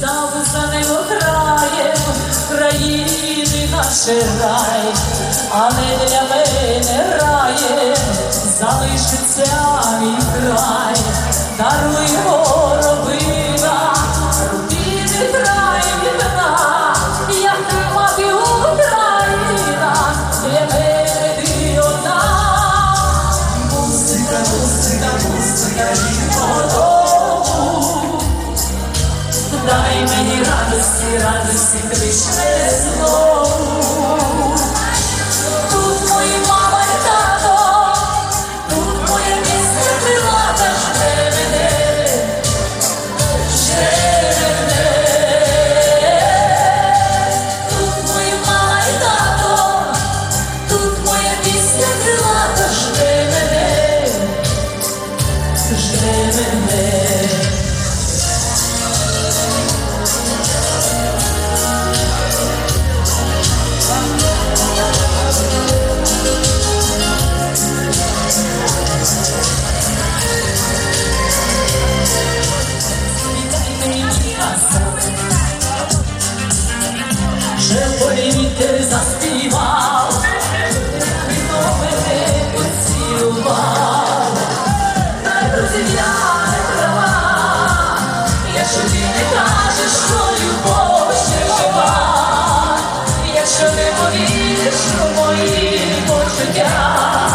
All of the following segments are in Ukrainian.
Та за ним краєм країни наш рай, не для мене раєм залишиться мій край, даруй гороби. радості, радості кричне зло. ти заспівав, і то мене поцілував. Та друзі, я не якщо ти не кажеш, що любов ще жива, якщо не повіриш, що мої почуття.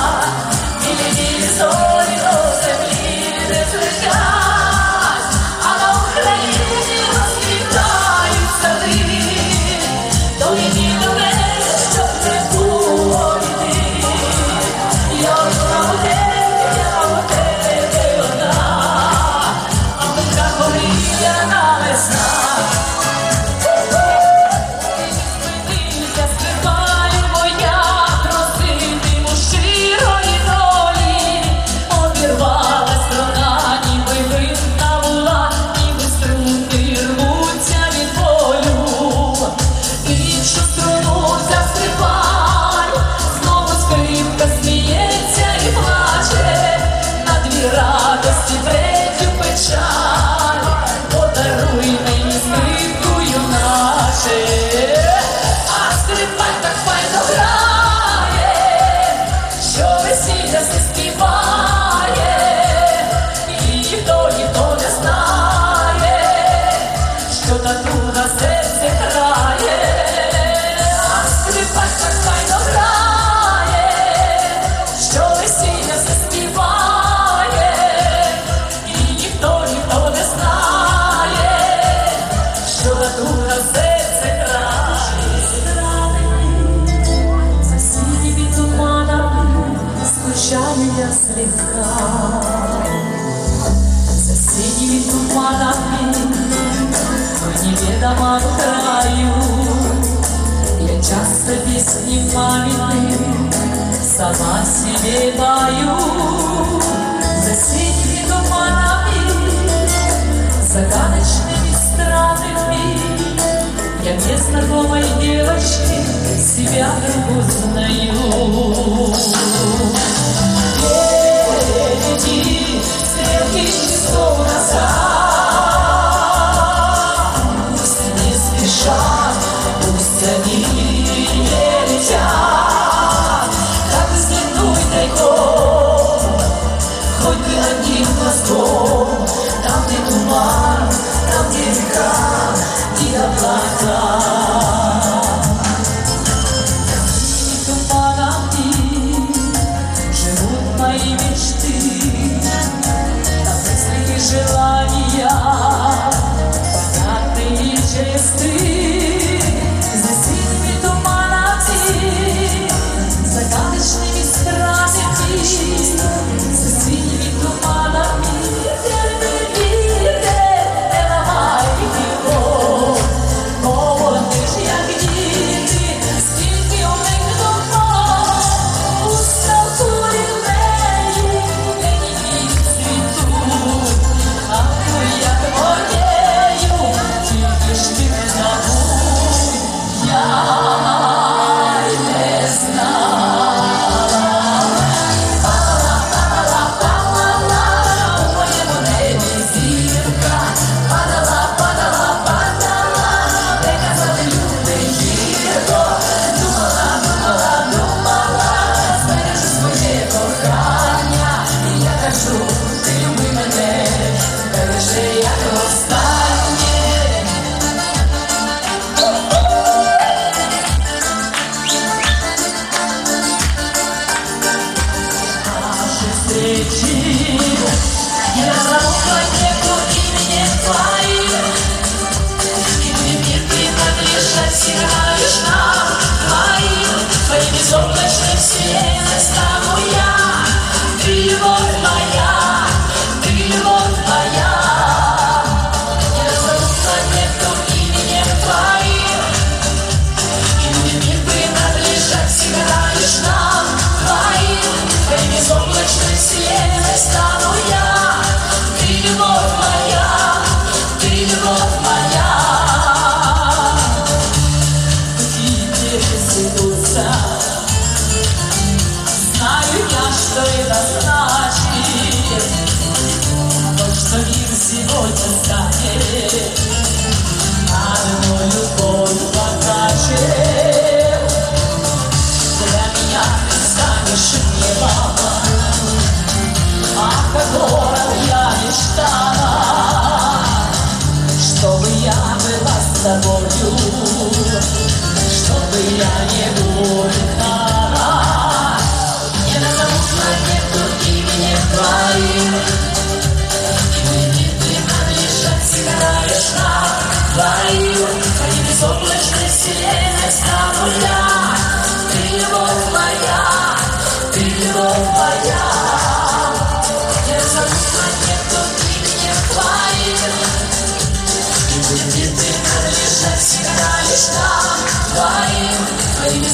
манами В неведомом краю Я часто песни памятные Сама себе пою За синими туманами Загадочными странами Я незнакомой девочки Себя вдруг узнаю Эти стрелки часов назад который назначит Тот, что мир сегодня станет Одной любовью покажет Для меня ты станешь небом О котором я мечтала Чтобы я была с тобою Чтобы я не болела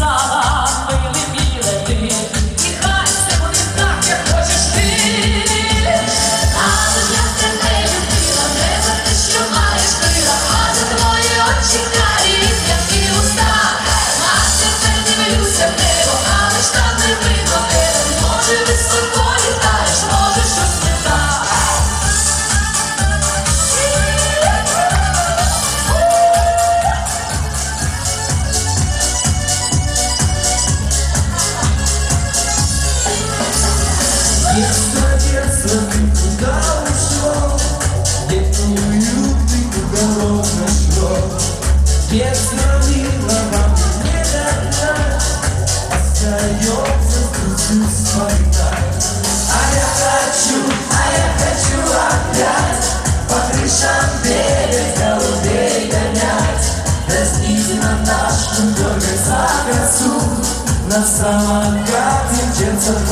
pasada.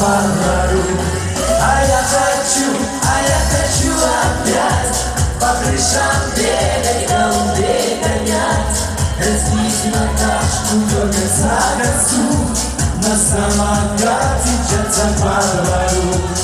помогаю А я хочу, а я хочу опять По крышам бегать, на луны гонять. Разбить Наташку только за косу На самокате мчаться по двору.